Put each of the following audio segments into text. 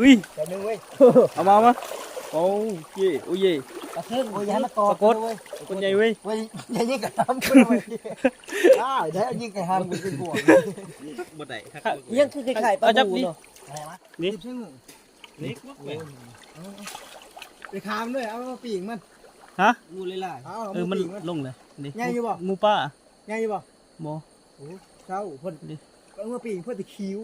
อุ้ยแต่นึงเว้ยเอามามาโอ้ยเย่โอ้ยเย่กระเทิงโอ้ยอย่าให้มันตอปรากฏเว้ยคนใหญ่เว้ยเว้ยอย่ายิงกระทำกูเว้ยอ้าวเดี๋ยวยิงกระทำกูเป็นห่วงบ่ได้ครับยังคือไข่ปลาเอาจับบูดิเนาะอะไรวะนี่ใช่งูนี่บ่แม่นไปคามด้วยเอาปีกมันฮะงูเลยล่ะเอาเออมันปีกมันลงเลยนี่ใหญ่อยู่บ่งูป้าง่ายอยู่บ่บ่โอ้เจ้าเพิ่นดิเอามาปีกเพื่อจะคิ้ว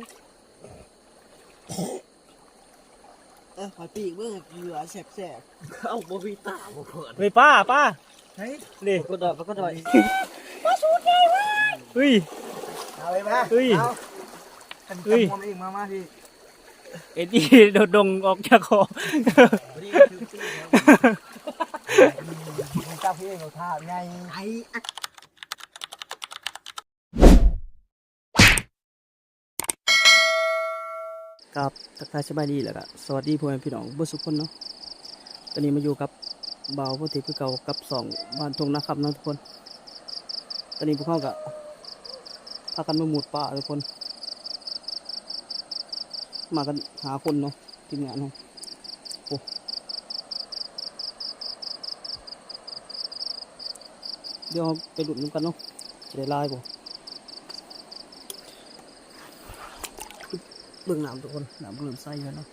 เออขอปีกเบิ่งเหลือแสบเอ้าบ่มีตาบ่เพิ่นเฮ้ยป้าป้าๆเฮ้ยนี่ก็ดอกก็ดอยเฮ้ยเอาไปมาเฮ้ยเอาขันเฮ้ยจำผมเองมามาพี่เอ็ดดี้โดดดงออกจากคอนี่คือซื้อแล้วเจ้าพี่เองเขาท่าไงไอ้ อะกับทักทายสบายดีแหละก็สวัสดีพ่อแม่พี่น้องบุสุกคนเนาะตอนนี้มาอยู่กับเบาพุทธิคือเก่ากับสองบ้านทงนะครับนะทุกคน ตอนนี้พวกเขากับพากันมาหมุดป่าทุกคน มากันหาคนเนาะทีมงานเนาะโอ้เดี๋ยวไปดุดน้ำกันเนาะจะได้ไล่บ่ เบื้องน้ำทุกคนน้ำเริ่มใสแล้วเนาะ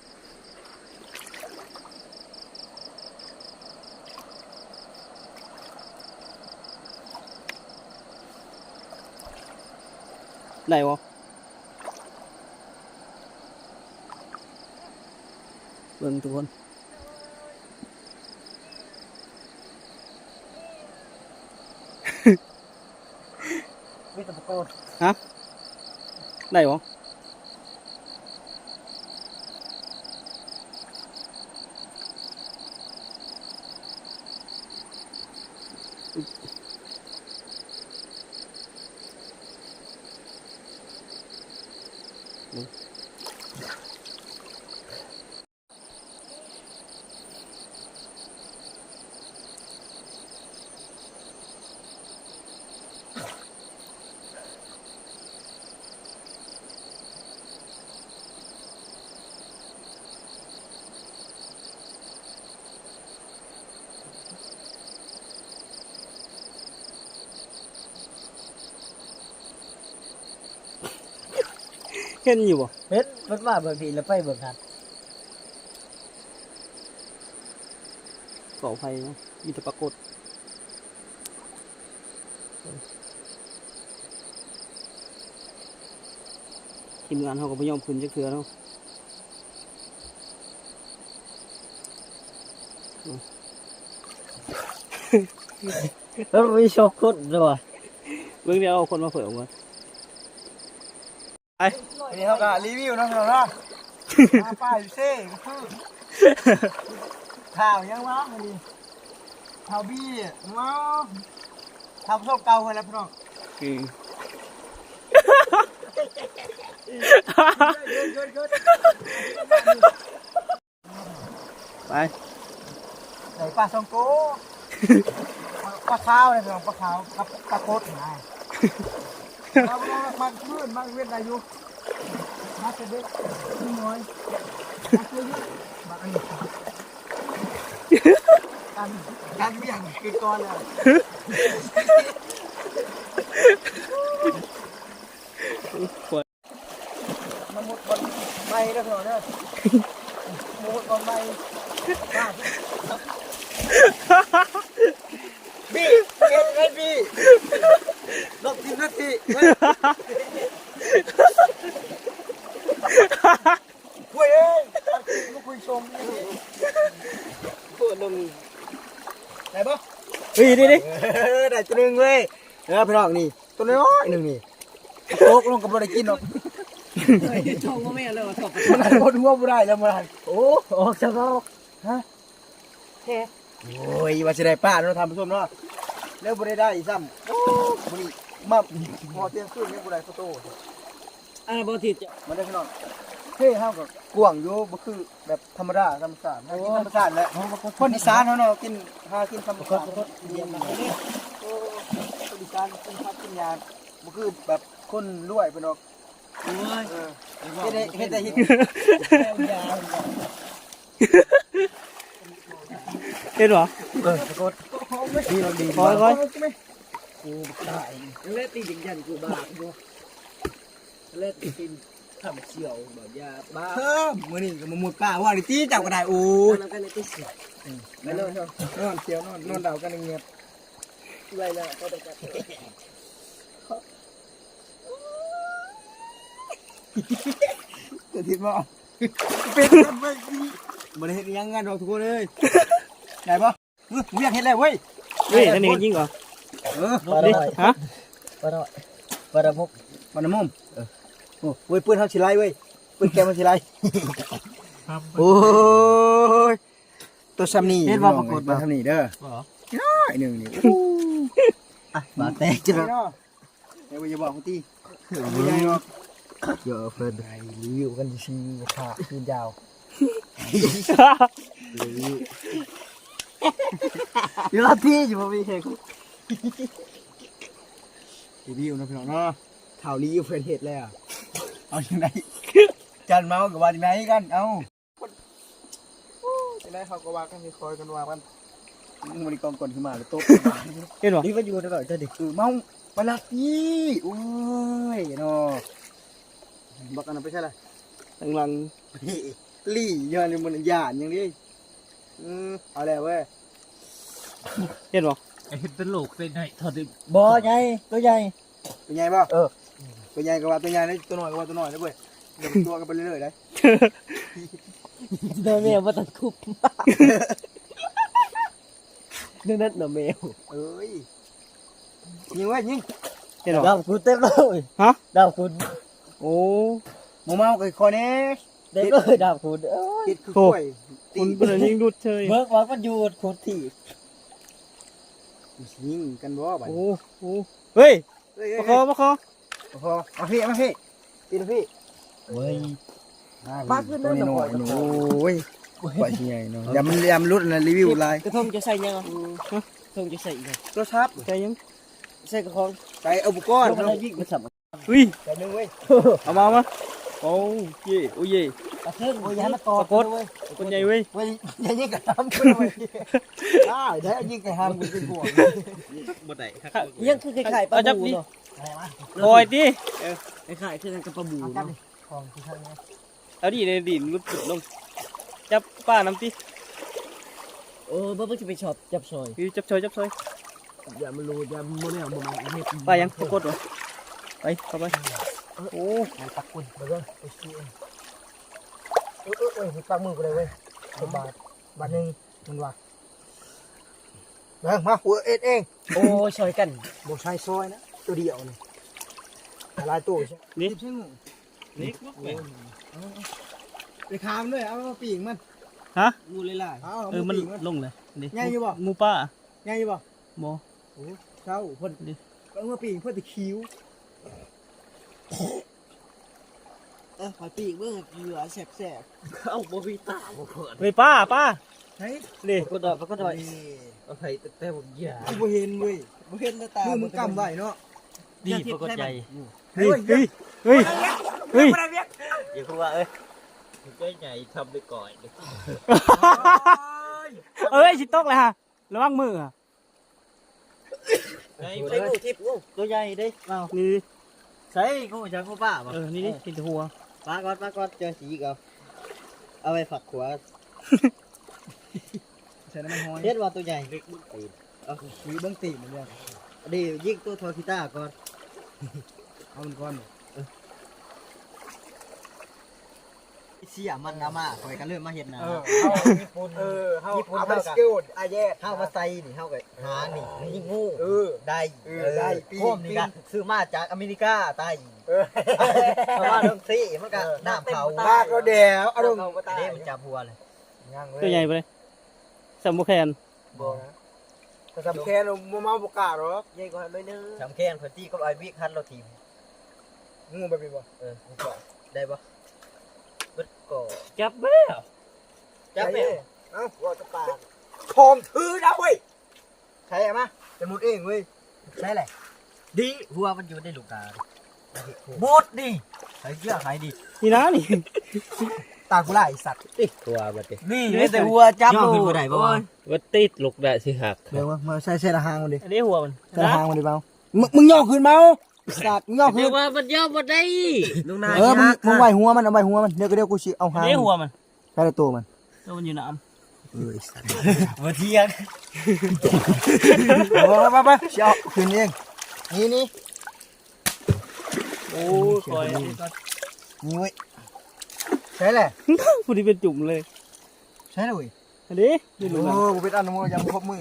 ได้วะเบื้องทุกคนมีแตะโกนฮะได้วะ Bye. เห็นอยู่บ่เฮ็ดเพิ่นว่าเบิ่งพี่แล้วไปเบิ่งกันเกาะไฟเนาะมีแต่ปรากฏทีมงานเขาก็ไม่ยอมขึ้นจักเทือเนาะแล้วมีโชคคนด้วยเรื่องเดียวเอาคนมาเผยออกมาไป อันนี้เขาก็รีวิวนะเราเนาะมาป้ายเซ่คือข่าวยังวะอันนี้ข่าวบี้ว้าวข่าวประสบเก่าเลยแล้วพี่น้องคือเกิดเกิดไปใส่ปลาซองโกปลาขาวเลยพี่น้องปลาขาวกับปลาโคตรไงมามามาขึ้นมาเวียนอายุ การการเบี่ยงคือก่อนเลยมันหมดบอลไม่แล้วเหรอเนี่ยหมดบอลไม่บี้เก็บไว้บี้รอบทีมนาทีคุยเอ้ยมาคุยชม พูดลง ไหนบ่ เฮ้ยดิดิ ได้ตัวหนึ่งเว้ย เออพี่น้องนี่ตัวน้อยหนึ่งนี่โตกลงกับบ่ได้กินหรอกช่องว่าแม่เลยว่าตบมันหันบนหัวบ่ได้แล้วมันหันโอ้ออกจากเราฮะแค่โอ้ยว่าสิได้ป้าเนาะทำผู้ชมเนาะแล้วบ่ได้ได้อีกซ้ำโอ้บ่ได้มาหอเตียงขึ้นนี่บ่ได้โฟโต้อ่าบอทิดมันได้พี่น้องเฮ้ยเฮาก็กว้างอยู่บ่คือแบบธรรมดาธรรมชาตินะกินธรรมชาติแหละคนอีสานเฮาเนาะกินหากินธรรมชาติ เรียนมาโอ้คนอีสานกินผักกินยาบ่คือแบบคนรวยพี่น้องโอ้ยเฮ็ดได้เฮ็ดได้เฮ็ดยาวเห็นเหรอเออสะกดดีเราดีคอยคอยกูตายเล่นตีจริงจันกูบ้ากูเล่นตีทำเชี่ยวแบบยาบ้าเพิ่มมื้อนี้ก็มาหมดป้าว่าดิตีจับก็ได้โอ้ยแล้วก็เลยตีเสียไปนอนนอนเสียวนอนนอนเดากันเงียบ ไรนะก็ได้จับจะทิดบ่เป็นกันไปบ่ได้เฮ็ดยังงานดอกทุกคนเอ้ยได้บ่มึงอยากเฮ็ดแล้วเว้ยเฮ้ยนั่นเองยิงเหรอเออดิฮะปะหน่อยปะระมุกมันน้ำมุมโอ้เว้ยปืนเฮาสิไล่เว้ยปืนแกมันสิไล่โอ้ยตัวซ้ำนี่ตัวซ้ำนี่เด้อน้อยหนึ่งนี่อ่ะบาแตกจ้ะเดี๋ยวอย่าบอกเขาตีไม่ใหญ่หรอกเยอะเพิ่นรีวิวกันชีขาคืนยาวเยอะพี่อยู่บ่มีเห็นรีวิวนะพี่น้องเนาะข่าวรีวิวเพื่อนเห็ดแล้วเอาจังไดจันเมากับว่าจังไดกันเอาจังไดเขาก็ว่ากันมีคอยกันว่ากัน มึงมันกองก่อนขึ้นมาแล้วโต๊ะเห็นเหรอนี่ก็อยู่ตลอดจะดิคือเมาบลักยี่โอ้ยเนาะบักอันนั้นไปใช่ไรตั้งหลังลี่ย้อนนี่มันหยาดอย่างนี้อืมเอาแล้วเว้ยเห็นเหรอไอ้เป็นลูกเป็นไงทอดบ่ใหญ่ตัวใหญ่เป็นไงบ่เออตัวใหญ่ก็ว่าตัวใหญ่นะตัวน้อยก็ว่าตัวน้อยนะเว้ยเดี๋ยวตัวกันไปเรื่อยๆได้เดินแมวมาตัดคุบนึกนั่นน่ะแมวเอ้ยยิงเว้ยยิงเห็นเหรอดาวคุณเต็มเลยฮะดาวคุณ โอ้หมูเมากับคอยเนี้เต็มเลยดาวคุณเอ้ยติดคือกล้วยคุณเป็นยิงดุดเชยเบิกว่ามันอยู่คุณที่ยิงกันบ่บัดโอ้โหเฮ้ยเฮ้ยมาคอมาคอพอมาพี่มาพี่พี่พี่เว้ยมาขึ้นนั่นหน่อยโอ้ย ปล่อยใหญ่เนาะอย่ามันอย่ามันรุดนะรีวิวไลน์กระทงจะใส่ยังอะกระทงจะใส่ยังรถทับใจยังใส่กระทงใส่อุปกรณ์แล้วก็ยิ่งมันสับเฮ้ยใส่นึงเว้ยเอามามาโอ้เย่โอ้เย่กระเทิงโอ้ยยันมากอดเว้ยคนใหญ่เว้ยเว้ยอย่ายิงกับทำขึ้นเว้ยได้ได้ยิงกับทำกูเป็นห่วงบ่ได้ยังคือไข่ปลาบูเนาะคอยดิไข่ไข่คือกันกับปลาบูเนาะของที่ท่านเนี่ยเอาดิในดินรุดจุดลง จับป้าน้ำติเออบ่บ่จะไปช็อปจับซอยคือจับชอยจับชอยอย่ามันรู้อย่ามันแนวบ่มันเฮ็ดป้ายังปรากฏเหรอไปเข้าไปโอ้ปักกุนไปก่อนไปซื้อเออเออเออปักมือกูเลยเว้ยสิบบาทบาทหนึ่งมันว่าเบิ่งมาหัวเอ็ดเองโอ้ซอยกันโบใช้ซอยนะตัวเดียวนี่หลายตัวใช่นี่ใช่งูนี่มักแม่ ไปคามด้วยเอามาปีกมันฮะ งูเลยล่ะเอาเออมันปีกมันลงเลยนี่ง่ายอยู่บ่ งูป้าง่ายอยู่บ่บ่เช้าเพิ่นดิเอามาปีกเพื่อตะคิ้วเออขอปีกเบิ่งเหลือแสบๆเอ้าบ่มีตาบ่เพิ่นเฮ้ยป้าป้าเฮ้ยนี่ก็ดอกก็ดอยเอาไปแต่ผมอย่ากูบ่เห็นเว้ยบ่เห็นตามือมึงกำไว้เนาะดีปรากฏใหญ่เฮ้ยเฮ้ยเฮ้ยเฮ้ยอย่าพูดว่าเอ้ย ก็ใหญ่ทำไปก่อนเอ้ยชิตกเลยฮะระวังมืออะไอ้ไปงูทิพย์งูตัวใหญ่เด้เอานี่ใส่งูจังงูป้าบ่เออนี่นี่กินแต่หัวปาก่อนปาก่อนเจอสีอีกเอาเอาไปฝักขวาใส่น้ำมันหอยเฮ็ดว่าตัวใหญ่เล็กมึงตีนเอามีเบิ้งตีนมันเนี่ยดียิงตัวทอร์พิต้าก่อนเอามันก่อน เสียมันนะมาคอยกันเริ่มมาเห็นนะเออเฮาญี่ปุ่นเออเฮาเอาไปสกิลอาแย่เข้ามาใส่นี่เข้ากับหานี่ยิงงูเออได้เออได้ปีโคมนี่กันซื้อมาจากอเมริกาใต้เออเพราะว่าเรื่องซีมันก็น้ำเผาลากเราแดวเอาลงเด้มันจับหัวเลยย่างเลยตัวใหญ่ไปเลยสมบูแคนบ่นะแต่สำแค่เราบ่เมาบ่กล้าหรอกใหญ่กว่าเลยนึงสำแค้นคนที่กับไอ้วิคันเราทีมงูแบบนี้บ่เออได้ปะ เบิดก่อจับแม่จับแม่เอ้าว่าจะปากของถือนะเว้ยใช่ไหมจะมุดเองเว้ยใช่แหละดีหัวมันอยู่ในลูกกาบดดิไอ้เกี้ยขายดีนี่นะนี่ตากูไล่สัตว์ติดตัวบัดนี้นี่ไม่แต่วัวจับโลขึ้นบ่ได้บ่ว่าติดลูกได้สิหักเดี๋ยวมาใส่ใส่ละหางมันดิอันนี้หัวมันใส่ละหางมันดิเบามึงมึงย่อขึ้นเมา สัตว์มึงย่อขึ้เดี๋ยนวว่ามันยอมบ่ได้ลูกนายเออมึงมึงไหวหัวมันเอาไหวหัวมันเดี๋ยวก็เดี๋ยวกูสิเอาอัหานงนี้หัวมันใส่ละตัวมันแล้วมันอยู่น้เอ้ยสัตว์มาเทียงโอ้ไปไปเชียวขึ้นเองนี่นี่ำโอ้ยคอยนี่เว้ยใช่แหละผู้ที่เป็นจุ่มเลยใช่เลยเว้ยอันนี้นี่โอ้รู้นะกูเป็นอันโมยังครบมือ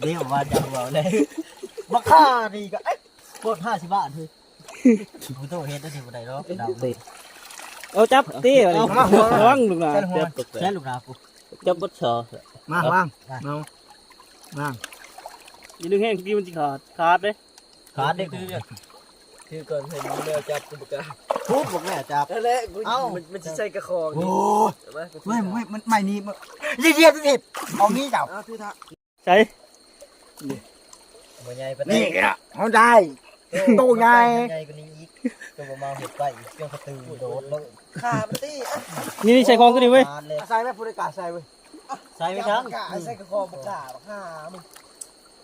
เดี๋ยวว่าจังเว้าเลยบักค่านี่ก็เอ๊ะ โคตร50บาทเฮ้ยกูต้องเฮ็ดได้สิบ่ได้หรอกดาวติดเอาจับตีอะไรระวังลูกนะใช่หัวจับใช่ลูกนากูจับบดชอมาวางเอาวางอย่าดึงแห้งที่มันจะขาดขาดเลยขาดเด็กคือคือก่อนเห็นมึงแล้วจับกูบ่กล้าทุบบอกแม่จับนั่นแหละกูเอ้ามันมันสิใส่กระคองโอ้นี่ยเว้ยเว้ยมันไม่นี่มันเยียบเยียบเยียบเอานี้เจ้าใช่บ่ใหญ่ปานนี่อะเขาได้ โตไงใหญ่กว่านี้อีกตัวบ่มาเฮ็ดไปอีกเครื่องกระตือโดดลงขามันตินี่นี่ใส่ของตัวนี้เว้ยขาดเลยใส่ไหมผู้ใดกล้าใส่เว้ยใส่ไม่ทั้งกล้าใส่กระคอบ่กล้าบ่กล้ามึง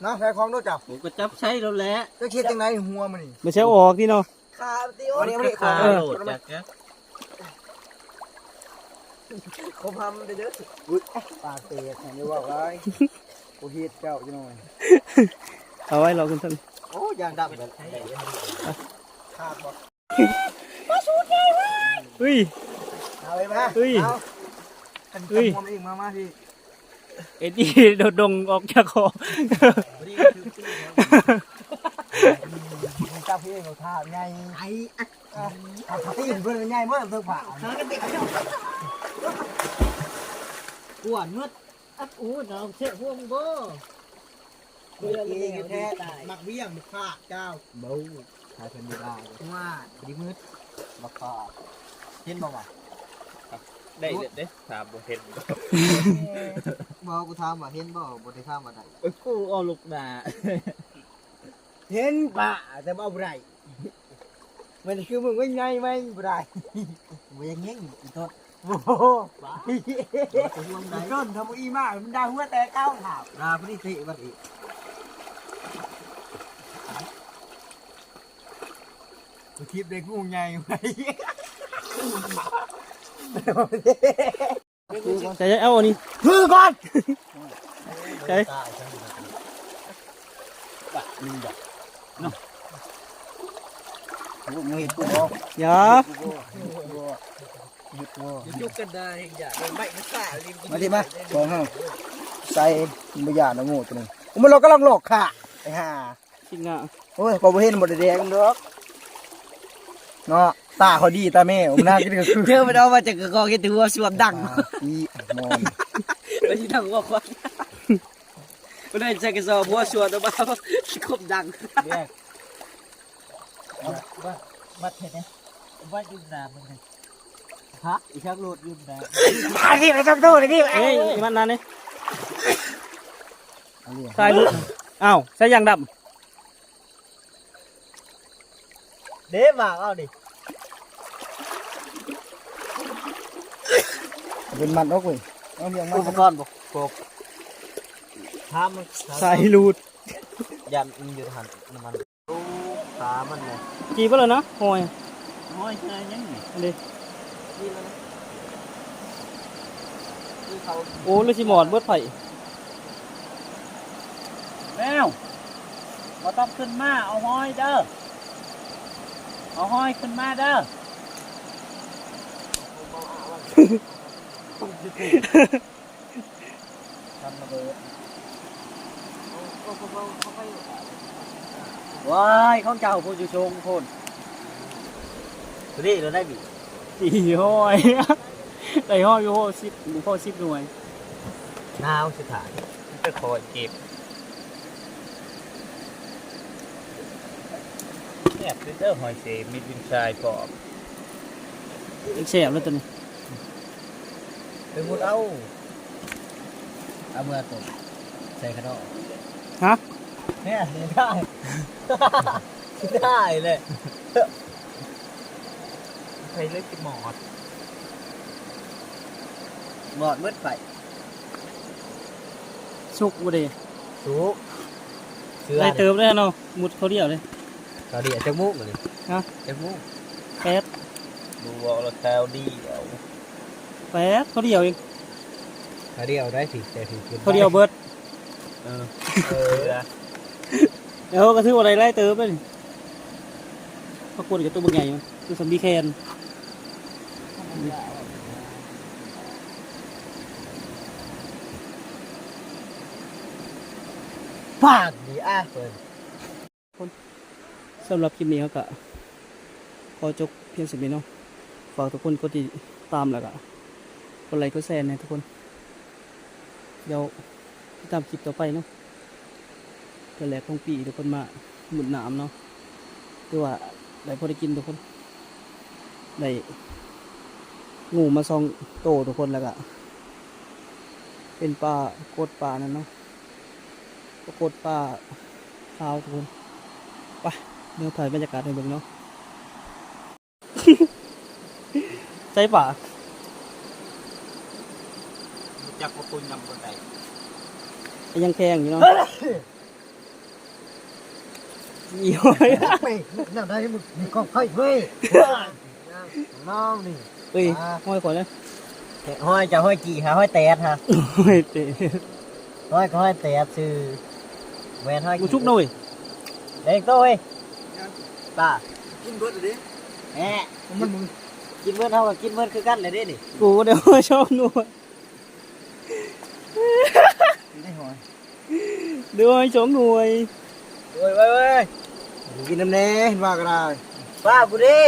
นะใส่ของด้วยจ้ะผมก็จับใช้แล้วแหละจะคิดจังไงหัวมันนี่ไม่ใช่ออกที่เนาะขามันติวันนี้วันนี้ขาเออโดดจากนะคมทำเด้ออุ้ยปากเตะแข่งนี่ว่าไว้กูเฮ็ดเจ้าจังหน่อยเอาไว้รอคุณท่าน โอ้ยางดับแบบขาดบ่เฮ้ยเอาไปมาเฮ้ยเอากันเฮ้ยหัวมันอีกมามาพี่เอ็ดดี้โดดดงออกจากคอมึงจับพี่เองเราท่าไงไอ้อะเอาตีนเพื่อนไงเมื่อเพิ่งผ่ากวนมืดอับอู้น้องเสียห่วงบ่ เพื่อนเองแท้มักเบี้ยงมักฆ่าเจ้าเบาถ้าเป็นบ่ได้ว่าดีมืดบ่พอเห็นบ่วะได้เด็ดเด้ถามบ่เห็นบ่กูถามว่าเห็นบ่บ่ได้ถามว่าได้กูเอาลูกหนาเห็นป่าแต่บ่เอาไรมันคือมึงไม่ไงไม่ไรบ่ยังเงี้ยอีทอดโอ้โหอีก้นทำอีมากมันดาหัวแต่เก้าถาวลาบ่ได้ติบัด กคลิปเด็กงูไงไว้ใช่เอาอันนี้คือก่อนใช่ตายจังมึงเห็นกูบอกอย่ายุกกันได้อย่าได้ไม่มันซ่าลิมมาดิมาสองห้าใส่ไม่ยานะงูตัวนึงมันเรากำลังหลอกค่ะไอ้ห่าชิ้นงาโอ้ยพอบ่เห็นบ่ได้แดงดอก เนาะตาเขาดีตาแม่ผมน่ากินก็คือเธอมันเอามาจากกระกองคิดถึงว่าสวมดังอีมอนไปที่ดังว่าควายมันได้จากกระสอบหัวสวมออกมาคมดังบัดเห็นไหมบัดยืนนามึงฮะอีชักโลดยืนนามาที่ไปจับตู้เลยดิเอ้ยมันนั่นนี่ใส่ลูกอ้าวใส่ยางด เด้มาเอาดิเป็นมันนกเว้ยเอาเลี้ยงมันอุปกรณ์บกกบทามมันำใส่ลูดยันมันอยู่หันน้ำมันขามันเลยจีบไปเลยนะหอยโอ้ยใช่ยังไงอันนี้นี่แล้วนะนี่เขาโอ้เลยสิหมอดเบิดไผ่แมวบ่ต้องขึ้นมาเอาห้อยเด้อ เอาห้อยขึ้นมาเด้อทำระเบิดว้ายของเจ้าพูดอยู่ชงพูนนี่เราได้บีสี่ห้อยได้ห้อยอยู่สิบหรือพ่อสิบหน่วยนาวสุดท้ายจะคอยเก็บ เนี่ยคือเด้อหอยเสมิดวินชายพร้อมเป็นแสบแล้วตัวนี้ไปมุดเอาเอาเมื่อตกใส่ขนมฮะเนี่ยได้ ได้เลยใครเล่นกินหมอดหมอดมืดไปสุกบ่ได้สูเสือได้เติมได้เนาะมุดเขาเดียวเลย ตอนนี้จะมุกเลยฮะจะมุกแปดดูว่าเราแถวดีเดี๋ยวแปดเขาเดียวเองถ้าเดียวได้สิแต่สิกินเขาเดียวเบิดเออเออเดี๋ยวก็ถือว่าได้ไล่เติมไปนี่ปรากฏกับตัวบางใหญ่มันคือสัมบีแคนฟาดดีอะเปิด สำหรับคลิปนี้เขาก็ขอจบเพียงสิบนี้เนาะฝากทุกคนกดติดตามแล้วก็กดไลค์กดแชร์นะทุกคน เดี๋ยวติดตามคลิปต่อไปเนาะเพื่อแหลกของปีทุกคนมาหมุนหนามเนาะคือว่าได้พอได้กินทุกคนได้งูมาซองโตทุกคนแล้วก็เป็นปลากดปลานั่นเนาะปรากฏปลาขาวทุกคนไป เดี๋ยวถ่ายบรรยากาศให้เบิ่งเนาะ ใช่ป่ะจักประคุณนำคนใดยังแพงอยู่เนาะอีหอยไปนั่งได้มึงมีกองไฟเว้ยน้องนี่เอ้ยห้อยก่อนนะห้อยจะห้อยกี่ฮะห้อยแตดฮะห้อยเตะห้อยก็ห้อยแตดซื้อแหวนห้อยกูชุกหน่อยเด็กโต้ย ป้ากินเบิดเลยดิแหะมันมึงกินเมื่อเท่ากับกินเมื่อคือกันเลยเด้นี่กูก็เดี๋ยวห้อยชอบหน่วยได้หอยเดี๋ยวห้อยสองหน่วยโอ้ยเว้ยเว้ยกินน้ำแน่ว่าก็ได้ป้ากูดิ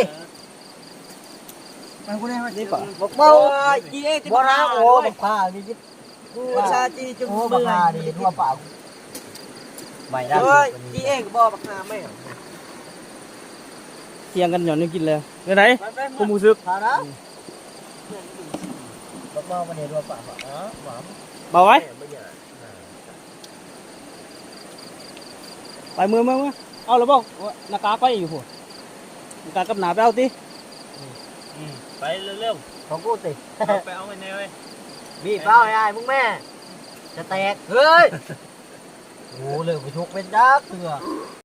ไปกูได้ว่านี่ป่ะบอกเบาจีเอ็กบ่นะโอ้บักพานี่จิกูชาจีจุ่มโอ้มืบักอฮานี่ทั่วเปล่าไม่ได้เฮ้ยจีเอ็กบ่บักหาไม่ เทียงกันหย่อนนี่กินแล้วไปไหนกูมูซึกพานะบักเบามันเห็นว่าป่าอ๋อหวานเบาไว้ไม่ใหญ่ไปมือมือมือเอาแล้วบอกหน้ากากไปอยู่หัวหน้ากากกับหนาไปเอาติไปเร็วของกูสิๆไปเอาไปแน่เว้ยบีบเป้าไอ้มึงแม่จะแตกเฮ้ยโอ้เลยไปทุกเป็นดักเถื่อ